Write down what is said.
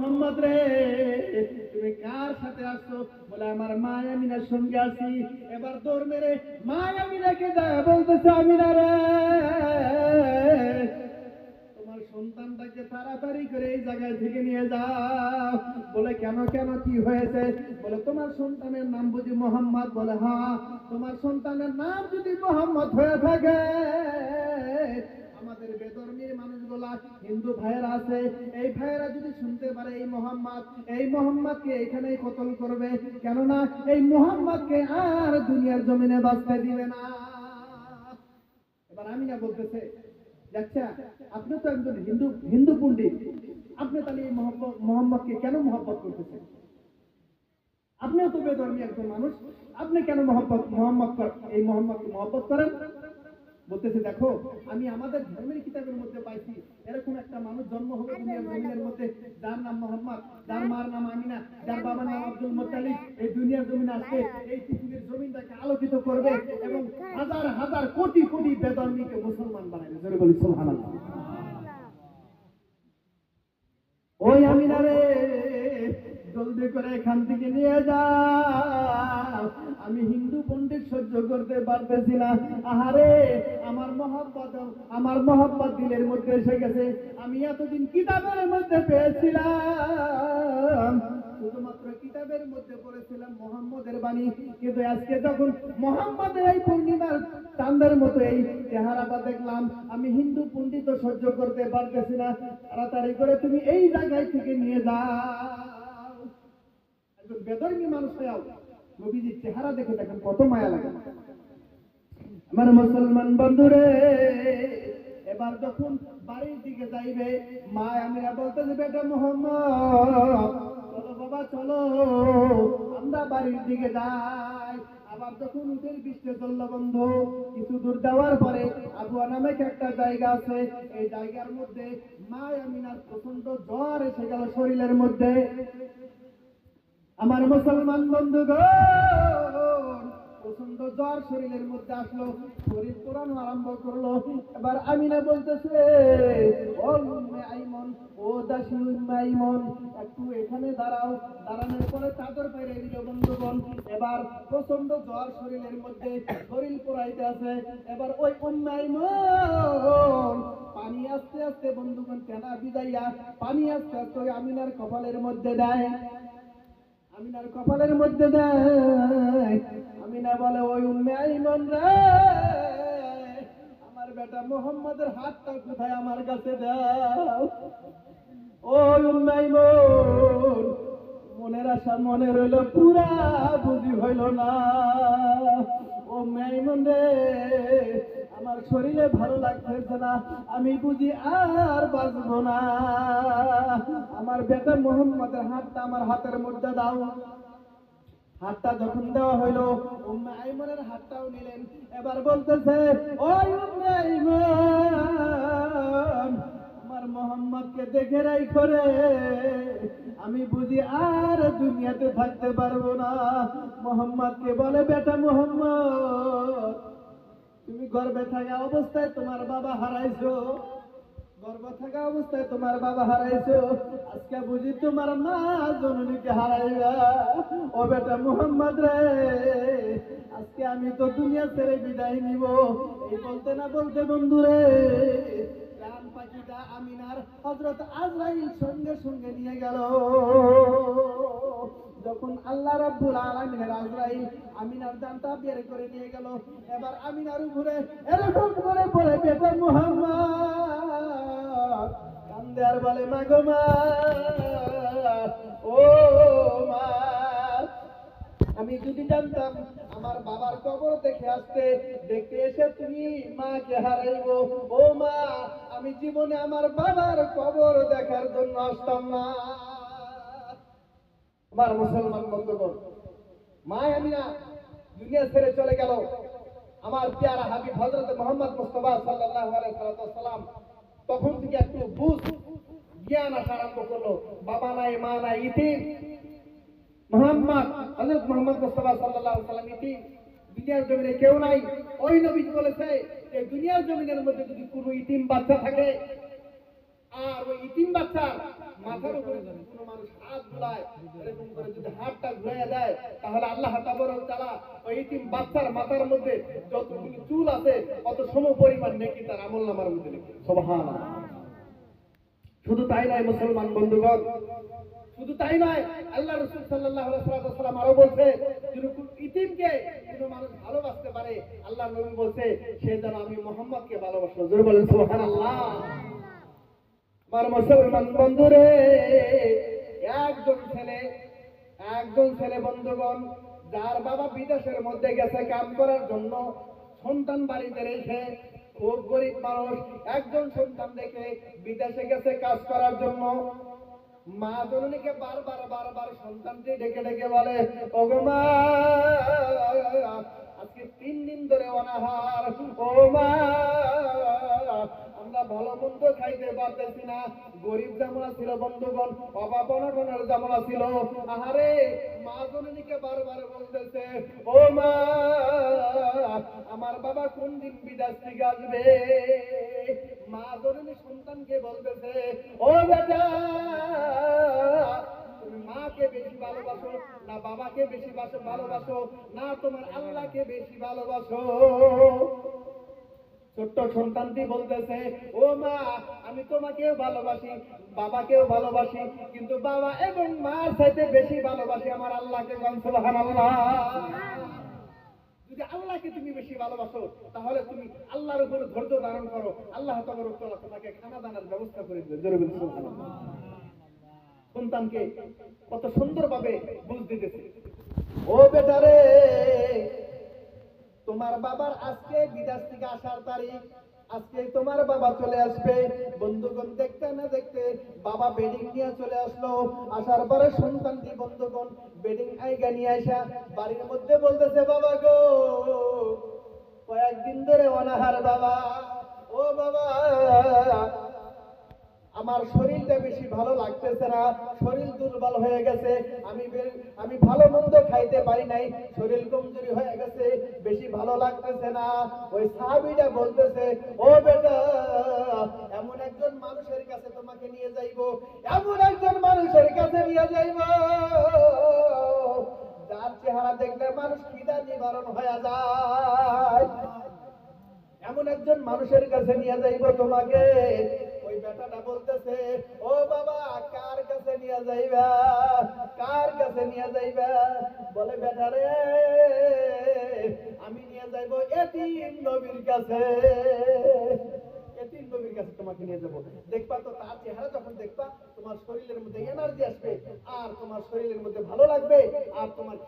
মোহাম্মদ রে তুমি কার সাথে আসছো? বলে, আমার মা আমিনার সঙ্গে আসি এবার দৌড় মেরে মা আমিনাকে যায়, বলতেছে, আমিনা রে। সন্তানটাকে তাড়াতাড়ি করে এই জায়গায় থেকে নিয়ে যাও। বলে, কেন কেন, কি হয়েছে? বলে, তোমার সন্তানের নাম বুঝি মোহাম্মদ? বলে হ্যাঁ তোমার সন্তানের নাম যদি মোহাম্মদ হয়ে থাকে, আমাদের বেদর্মীর হিন্দু ভাইয়েরা আছে, এই ভাইয়েরা যদি শুনতে পারে এই মোহাম্মদ, এই মোহাম্মদকে এখানেই কতল করবে? কেননা এই মোহাম্মদকে আর দুনিয়ার জমিনে বাঁচতে দিবে না। এবার আমি না বলতেছে আচ্ছা আপনি তো একজন হিন্দু হিন্দু পণ্ডিত। আপনি তাহলে এই মোহাম্মদ, মোহাম্মদকে কেন মহব্বত করতেছেন? আপনিও তো বেধর্মী একজন মানুষ। আপনি কেন মোহাম্মদ মোহাম্মদ এই মোহাম্মদকে মহব্বত করেন? বলতেছে দেখো আমি আমাদের ধর্মের কিতাবের মধ্যে পাইছি। এরকম একটা মানুষ জন্ম হবে দুনিয়ার জমিনের মধ্যে। যার নাম মোহাম্মদ যার মার নাম আমিনা যার বাবার নাম আব্দুল মোত্তালিব এই দুনিয়ার জমিনে আসবে। এই পৃথিবীর জমিনটাকে আলোকিত করবে এবং হাজার হাজার কোটি কোটি বেদর্মীকে মুসলমান বানাবে। জোরে বলি সুবহানাল্লাহ। ওই আমিনা রে জলদি করে এখান থেকে নিয়ে যাও আমি হিন্দু পণ্ডিত সহ্য করতে পারতেছি না। আহারে, আমার মহাব্বত আমার মহাব্বত দিলের মধ্যে এসে গেছে। আমি এতদিন কিতাবের মধ্যে পেয়েছিলাম। শুধুমাত্র কিতাবের মধ্যে পড়েছিলাম মোহাম্মদের বাণী। কিন্তু আজকে যখন মোহাম্মদের এই পূর্ণিমার চাঁদের মতো এই চেহারাটা দেখলাম, আমি হিন্দু পণ্ডিত সহ্য করতে পারতেছি না। তাড়াতাড়ি করে তুমি এই জায়গায় থেকে নিয়ে যাও। একজন বেদর্মী মানুষ হয়েও নবীজির চেহারা দেখে দেখেন কত মায়া লাগে। আমার মুসলমান বন্ধুরে, এবার যখন বাড়ির দিকে যাইবে, মা আমিরা বলতেছে, বেটা মোহাম্মদ, চলো বাবা, চলো, আমরা বাড়ির দিকে যাই। আবার যখন উঠের বৃষ্টি চলল বন্ধু, কিছু দূর যাওয়ার পরে আবুয়া নামে একটা জায়গা আছে, এই জায়গার মধ্যে মা আমিনার প্রচণ্ড জ্বর এসে গেল শরীরের মধ্যে। আমার মুসলমান বন্ধুগণ প্রচণ্ড জ্বর শরীরের মধ্যে আসলো, শরীর পুরানো আরম্ভ করল। এবার আমিনা বলতেছে, ও উম্মে একটু এখানে দাঁড়াও। দাঁড়ানোর পরে চাদর বাইরে দিল বন্ধুগণ। এবার প্রচণ্ড জ্বর শরীরের মধ্যে শরীর পুরাইতে আছে। এবার ওই উম্মে আইমন, পানি আস্তে আস্তে বন্ধুগণ কেনা বিদাইয়া, পানি আস্তে আস্তে আমিনার কপালের মধ্যে দেয়। আমিনার কপালের মধ্যে দেয়। আমিনা বলে, ওই উম্মে আইমন রে, আমার বেটা মোহাম্মদের হাতটা কোথায় আমার কাছে দাও? ওই উম্মে আইমন, মনের আশা মনে রইল, পুরা বুঝি হইল না। ও মেইমন রে আমার শরীরে ভালো লাগতেছে না, আমি বুঝি আর বাঁচবো না। আমার বেটা মোহাম্মদের হাতটা আমার হাতের মধ্যে দাও। হাতটা যখন দেওয়া হইল, উম্মে হাতটাও নিলেন। এবার বলতেছে, ওই আমার মোহাম্মদকে দেখে রাই করে আমি বুঝি আর দুনিয়াতে থাকতে পারব না। মোহাম্মদকে বলে, বেটা মোহাম্মদ তুমি গর্বে থাকা অবস্থায় তোমার বাবা হারাইছো। গর্ব থাকা অবস্থায় তোমার বাবা হারাইছো। আজকে বুঝি তোমার মা জননীকে হারাইবা। ও বেটা মুহাম্মদ রে, আজকে আমি তো দুনিয়া ছেড়ে বিদায় নিব। এই বলতে না বলতে বন্ধু রে পাখিটা আমিনার হজরত আজরাইল সঙ্গে সঙ্গে নিয়ে গেল। আল্লাহ রাব্বুল আলামিনের আজরাইল আমিনার জানটা বের করে নিয়ে গেল। এবার আমিনার উপরে এরকম করে পড়ে বেটা মুহাম্মদ। কান্দে আর বলে, মা গো মা, ও মা। আমি যদি জানতাম আমার বাবার কবর দেখে আসতে, দেখতে এসে তুমি মাকে হারাইবো। ও মা, আমি জীবনে আমার বাবার কবর দেখার জন্য আসতাম না। আমার মুসলমান বন্ধুগণ মা আমি না দুনিয়া ছেড়ে চলে গেল। আমার পেয়ারা হাবিব হজরত মোহাম্মদ মুস্তফা সাল্লাল্লাহু আলাইহি সাল্লাম তখন থেকে একটু বুঝ, জ্ঞান আসা আরম্ভ করল। বাবা নাই, মা নাই, ইতিম। মোহাম্মদ, হযরত মোহাম্মদ মুস্তাফা আলাইহি সাল্লাম ইতিম। দুনিয়ার জমিনে কেউ নাই। ওই নবী বলেছে যে, দুনিয়ার জমিনের মধ্যে যদি কোনো ইতিম বাচ্চা থাকে, আর ওই ইতিম বাচ্চা মাথার উপরে কোনো মানুষ হাত এরকম করে যদি হাতটা ঘুরাইয়া দেয়, তাহলে আল্লাহ ওই ইতিম বাচ্চার মাথার মধ্যে যতগুলো চুল আছে সম পরিমাণ নেকি তার মধ্যে শুধু তাই নয়, মুসলমান বন্ধুগণ, শুধু তাই নয়, আল্লাহ রসুল সাল্লাম আরও বলছে ইতিমকে কোনো মানুষ ভালোবাসতে পারে, আল্লাহ নবী বলছে, সে যেন আমি মোহাম্মদকে ভালোবাসলো জোরে বলেন সুবহান আল্লাহ আমার মুসলমান বন্ধুরে, একজন ছেলে একজন ছেলে বন্ধুগণ, যার বাবা বিদেশের মধ্যে গেছে কাম করার জন্য, সন্তান বাড়িতে রেখে খুব গরিব মানুষ, একজন সন্তান দেখে বিদেশে গেছে কাজ করার জন্য। মা জননীকে বারবার বারবার সন্তানটি ডেকে ডেকে বলে আজকে তিন দিন ধরে অনাহার, ও মা আমরা ভালো মন্দ খাইতে পারতেছি না। গরিব জামলা ছিল বন্ধুগণ অভাব অনটনের জামলা ছিল আহারে, মা জননীকে বারবার বলতেছে, ও মা, আমার বাবা কোন দিন বিদেশ থেকে আসবে? মা জননী সন্তানকে বলতেছে, ও বেটা মাকে বেশি ভালোবাসো না বাবাকে বেশি বাসো, ভালোবাসো না তোমার আল্লাহকে বেশি ভালোবাসো? ছোট্ট সন্তানটি বলতেছে, ও মা, আমি তোমাকেও ভালোবাসি, বাবাকেও ভালোবাসি, কিন্তু বাবা এবং মার সাথে বেশি ভালোবাসি আমার আল্লাহকে যদি আল্লাহকে তুমি বেশি ভালোবাসো, তাহলে তুমি আল্লাহর উপর ধৈর্য ধারণ করো। আল্লাহ তোমার তোমাকে খানা দানার ব্যবস্থা করে দেবে। সন্তানকে কত সুন্দরভাবে বুঝ দিতেছে। ও বেটারে তোমার বাবার আজকে বিদেশ থেকে আসার তারিখ আজকে তোমার বাবা চলে আসবে। বন্ধুগণ, দেখতে না দেখতে বাবা বেডিং নিয়ে চলে আসলো। আসার পরে সন্তানটি বন্ধুগণ বেডিং আইগা নিয়ে আসা। বাড়ির মধ্যে বলতেছে, বাবা গো, কয়েকদিন ধরে অনাহার বাবা। ও বাবা আমার শরীরটা বেশি ভালো লাগতেছে না, শরীর দুর্বল হয়ে গেছে, আমি আমি ভালো মন্দ খাইতে পারি নাই, শরীর কমজোরি হয়ে গেছে, বেশি ভালো লাগতেছে না। ওই সাহাবিটা বলতেছে, ও বেটা, এমন একজন মানুষের কাছে তোমাকে নিয়ে যাইবো, এমন একজন মানুষের কাছে নিয়ে যাইবো, যার চেহারা দেখলে মানুষ খিদা নিবারণ হয়ে যায়। এমন একজন মানুষের কাছে নিয়ে যাইব তোমাকে ওই বেটাটা বলতেছে, ও বাবা, কার কাছে নিয়ে যাইবা? কার কাছে নিয়ে যাইবা? বলে, বেটা রে, আমি নিয়ে যাইব এতিম নবীর কাছে। এতিম নবীর কাছে তোমাকে নিয়ে যাব। দেখবা তো তার চেহারা যখন দেখবা, তোমার শরীরের মধ্যে এনার্জি আসবে, আর তোমার শরীরের মধ্যে ভালো লাগবে, আর তোমার